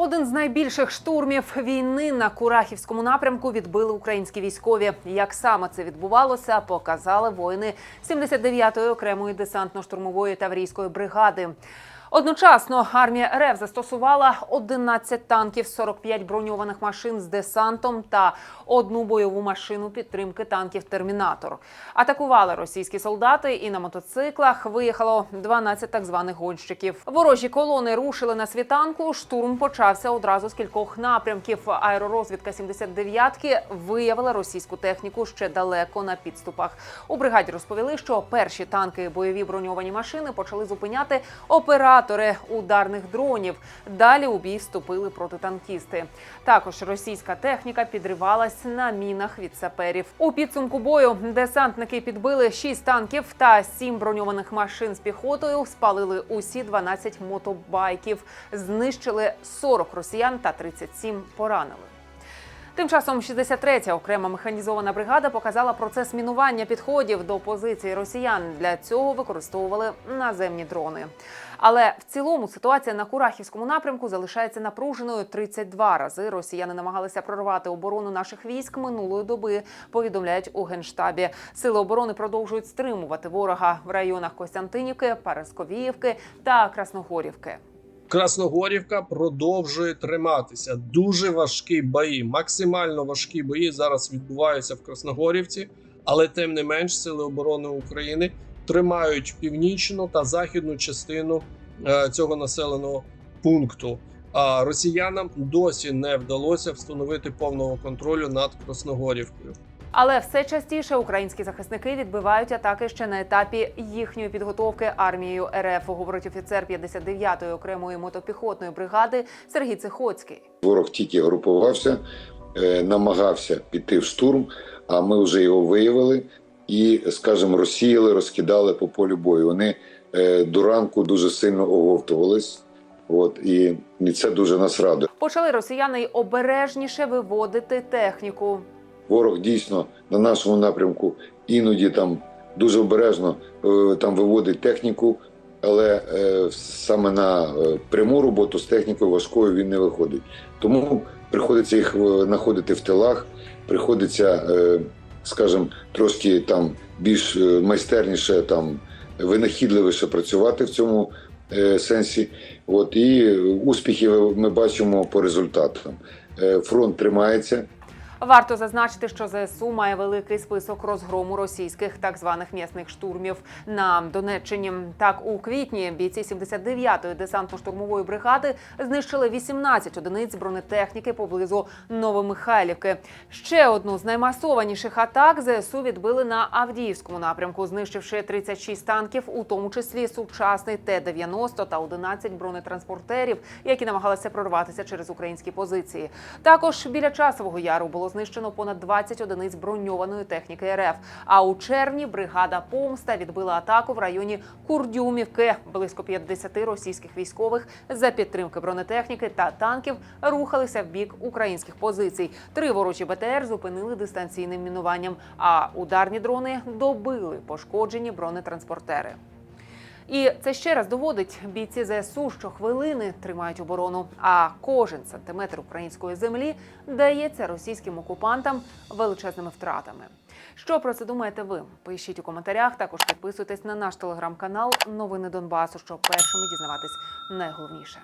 Один з найбільших штурмів війни на Курахівському напрямку відбили українські військові. Як саме це відбувалося, показали воїни 79-ї окремої десантно-штурмової таврійської бригади. Одночасно армія РФ застосувала 11 танків, 45 броньованих машин з десантом та одну бойову машину підтримки танків Термінатор. Атакували російські солдати, і на мотоциклах виїхало 12 так званих гонщиків. Ворожі колони рушили на світанку. Штурм почався одразу з кількох напрямків. Аеророзвідка 79-ки виявила російську техніку ще далеко на підступах. У бригаді розповіли, що перші танки бойові броньовані машини почали зупиняти оператори ударних дронів. Далі у бій вступили протитанкісти. Також російська техніка підривалась на мінах від саперів. У підсумку бою десантники підбили 6 танків та 7 броньованих машин з піхотою. Спалили усі 12 мотобайків, знищили 40 росіян та 37 поранили. Тим часом 63-я окрема механізована бригада показала процес мінування підходів до позицій росіян. Для цього використовували наземні дрони. Але в цілому ситуація на Курахівському напрямку залишається напруженою 32 рази. Росіяни намагалися прорвати оборону наших військ минулої доби. Повідомляють у генштабі. Сили оборони продовжують стримувати ворога в районах Костянтинівки, Парасковіївки та Красногорівки. Красногорівка продовжує триматися. Дуже важкі бої, максимально важкі бої зараз відбуваються в Красногорівці, але тим не менш сили оборони України тримають північну та західну частину е, цього населеного пункту. А росіянам досі не вдалося встановити повного контролю над Красногорівкою. Але все частіше українські захисники відбивають атаки ще на етапі їхньої підготовки армією РФ, говорить офіцер 59-ї окремої мотопіхотної бригади Сергій Цихоцький. Ворог тільки групувався, е, намагався піти в штурм, а ми вже його виявили і, скажімо, розсіяли, розкидали по полю бою. Вони е, до ранку дуже сильно оговтувались. От і, і це дуже нас радує. Почали росіяни й обережніше виводити техніку. Ворог дійсно на нашому напрямку іноді там дуже обережно е, там виводить техніку, але е, саме на е, пряму роботу з технікою важкою він не виходить. Тому приходиться їх знаходити в тилах, приходиться, скажімо, трошки там більш майстерніше, там винахідливіше працювати в цьому сенсі. От і успіхи ми бачимо по результатам. Фронт тримається. Варто зазначити, що ЗСУ має великий список розгрому російських так званих м'ясних штурмів на Донеччині. Так, у квітні бійці 79-ї десантно-штурмової бригади знищили 18 одиниць бронетехніки поблизу Новомихайлівки. Ще одну з наймасованіших атак ЗСУ відбили на Авдіївському напрямку, знищивши 36 танків, у тому числі сучасний Т-90 та 11 бронетранспортерів, які намагалися прорватися через українські позиції. Також біля часового яру було знищено понад 20 одиниць броньованої техніки РФ. А у червні бригада Помста відбила атаку в районі Курдюмівки. Близько 50 російських військових за підтримки бронетехніки та танків рухалися в бік українських позицій. Три ворожі БТР зупинили дистанційним мінуванням, а ударні дрони добили пошкоджені бронетранспортери. І це ще раз доводить бійці ЗСУ, що хвилини тримають оборону, а кожен сантиметр української землі дається російським окупантам величезними втратами. Що про це думаєте ви? Пишіть у коментарях. Також підписуйтесь на наш телеграм-канал Новини Донбасу, щоб першими дізнаватись найголовніше.